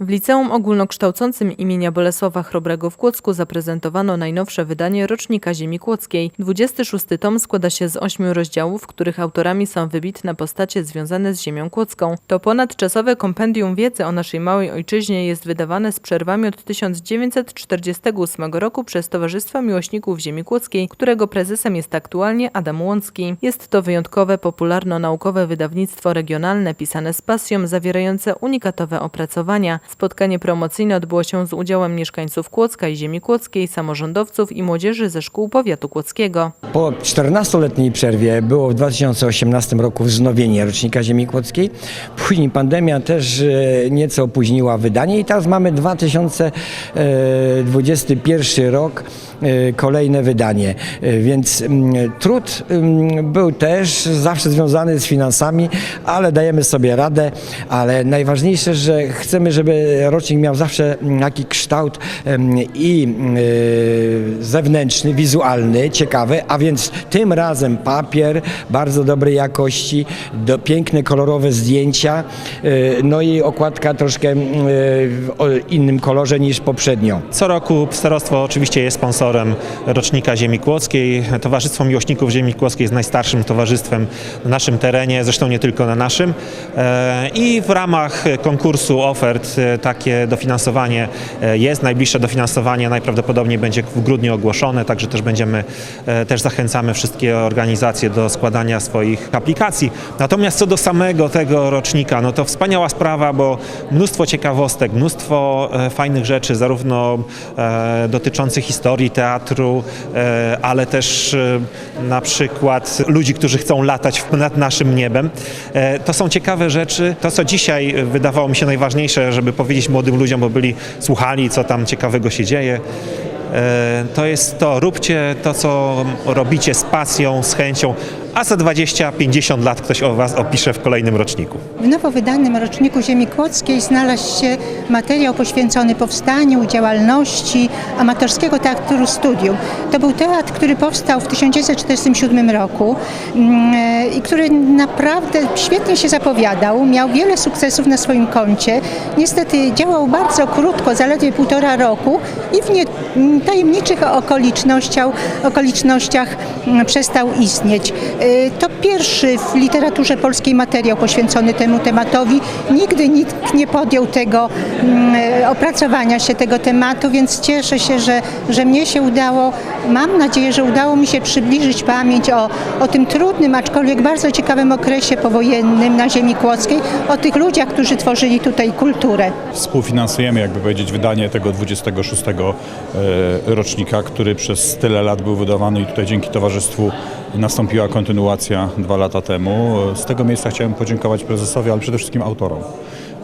W Liceum Ogólnokształcącym imienia Bolesława Chrobrego w Kłodzku zaprezentowano najnowsze wydanie Rocznika Ziemi Kłodzkiej. 26 tom składa się z ośmiu rozdziałów, których autorami są wybitne postacie związane z ziemią kłodzką. To ponadczasowe kompendium wiedzy o naszej małej ojczyźnie jest wydawane z przerwami od 1948 roku przez Towarzystwo Miłośników Ziemi Kłodzkiej, którego prezesem jest aktualnie Adam Łącki. Jest to wyjątkowe, popularno-naukowe wydawnictwo regionalne pisane z pasją, zawierające unikatowe opracowania. Spotkanie promocyjne odbyło się z udziałem mieszkańców Kłodzka i ziemi kłodzkiej, samorządowców i młodzieży ze szkół powiatu kłodzkiego. Po 14-letniej przerwie było w 2018 roku wznowienie rocznika Ziemi Kłodzkiej. Później pandemia też e, nieco opóźniła wydanie i teraz mamy 2021 rok, e, kolejne wydanie. E, Więc mm, trud mm, był też zawsze związany z finansami, ale dajemy sobie radę. Ale najważniejsze, że chcemy, żeby rocznik miał zawsze taki kształt i e, zewnętrzny, wizualny, ciekawy, a więc tym razem papier bardzo dobrej jakości, do, piękne, kolorowe zdjęcia, e, no i okładka troszkę e, w innym kolorze niż poprzednio. Co roku starostwo oczywiście jest sponsorem rocznika Ziemi Kłodzkiej. Towarzystwo Miłośników Ziemi Kłodzkiej jest najstarszym towarzystwem na naszym terenie, zresztą nie tylko na naszym. E, I w ramach konkursu ofert takie dofinansowanie e, jest. Najbliższe dofinansowanie najprawdopodobniej będzie w grudniu ogłoszone, także też będziemy, e, też zachęcamy wszystkie organizacje do składania swoich aplikacji. Natomiast co do samego tego rocznika, no to wspaniała sprawa, bo mnóstwo ciekawostek, mnóstwo e, fajnych rzeczy, zarówno dotyczących historii teatru, ale też na przykład ludzi, którzy chcą latać nad naszym niebem. To są ciekawe rzeczy. To, co dzisiaj wydawało mi się najważniejsze, żeby powiedzieć młodym ludziom, bo byli, słuchali, co tam ciekawego się dzieje. E, To jest to, róbcie to, co robicie z pasją, z chęcią, a za 20-50 lat ktoś o Was opisze w kolejnym roczniku. W nowo wydanym roczniku Ziemi Kłodzkiej znalazł się materiał poświęcony powstaniu, działalności amatorskiego teatru studium. To był teatr, który powstał w 1947 roku mm, i który naprawdę świetnie się zapowiadał, miał wiele sukcesów na swoim koncie. Niestety działał bardzo krótko, zaledwie półtora roku i w nie, tajemniczych okolicznościach, okolicznościach przestał istnieć. E, To pierwszy w literaturze polskiej materiał poświęcony temu tematowi. Nigdy nikt nie podjął tego opracowania się tego tematu, więc cieszę się, że, że mnie się udało. Mam nadzieję, że udało mi się przybliżyć pamięć o, o tym trudnym, aczkolwiek bardzo ciekawym okresie powojennym na ziemi kłodzkiej, o tych ludziach, którzy tworzyli tutaj kulturę. Współfinansujemy, jakby powiedzieć, wydanie tego 26 e, rocznika, który przez tyle lat był wydawany i tutaj dzięki towarzystwu nastąpiła kontynuacja dwa lata temu. Z tego miejsca chciałem podziękować prezesowi, ale przede wszystkim autorom.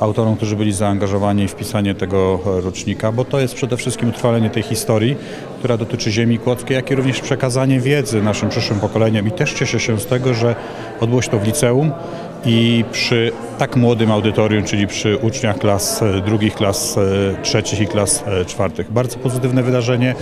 Autorom, którzy byli zaangażowani w pisanie tego rocznika, bo to jest przede wszystkim utrwalenie tej historii, która dotyczy ziemi kłodzkiej, jak i również przekazanie wiedzy naszym przyszłym pokoleniom. I też cieszę się z tego, że odbyło się to w liceum i przy tak młodym audytorium, czyli przy uczniach klas e, drugich, klas e, trzecich i klas e, czwartych. Bardzo pozytywne wydarzenie.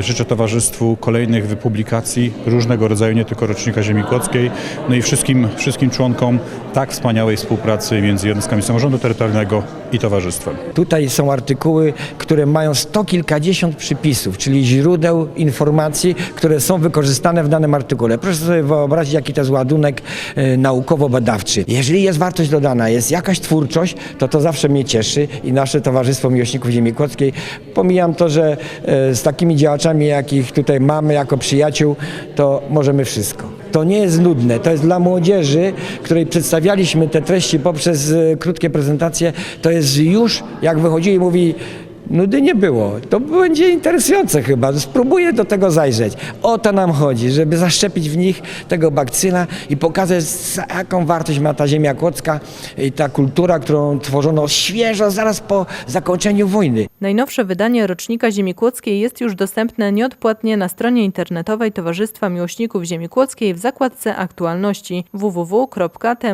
Życzę towarzystwu kolejnych wypublikacji różnego rodzaju, nie tylko rocznika Ziemi Kłodzkiej, no i wszystkim, wszystkim członkom tak wspaniałej współpracy między jednostkami samorządu terytorialnego i towarzystwem. Tutaj są artykuły, które mają sto kilkadziesiąt przypisów, czyli źródeł informacji, które są wykorzystane w danym artykule. Proszę sobie wyobrazić, jaki to jest ładunek e, naukowo-badawczy. Jeżeli jest wartość dodana, jest jakaś twórczość, to to zawsze mnie cieszy i nasze Towarzystwo Miłośników Ziemi Kłodzkiej. Pomijam to, że e, z takimi działaczami, jakich tutaj mamy jako przyjaciół, to możemy wszystko. To nie jest nudne, to jest dla młodzieży, której przedstawialiśmy te treści poprzez e, krótkie prezentacje, to jest już, jak wychodzili, mówi, nudy nie było. To będzie interesujące chyba, spróbuję do tego zajrzeć. O to nam chodzi, żeby zaszczepić w nich tego bakcyla i pokazać, za jaką wartość ma ta ziemia kłodzka i ta kultura, którą tworzono świeżo, zaraz po zakończeniu wojny. Najnowsze wydanie Rocznika Ziemi Kłodzkiej jest już dostępne nieodpłatnie na stronie internetowej Towarzystwa Miłośników Ziemi Kłodzkiej w zakładce aktualności www.tmzk.eu.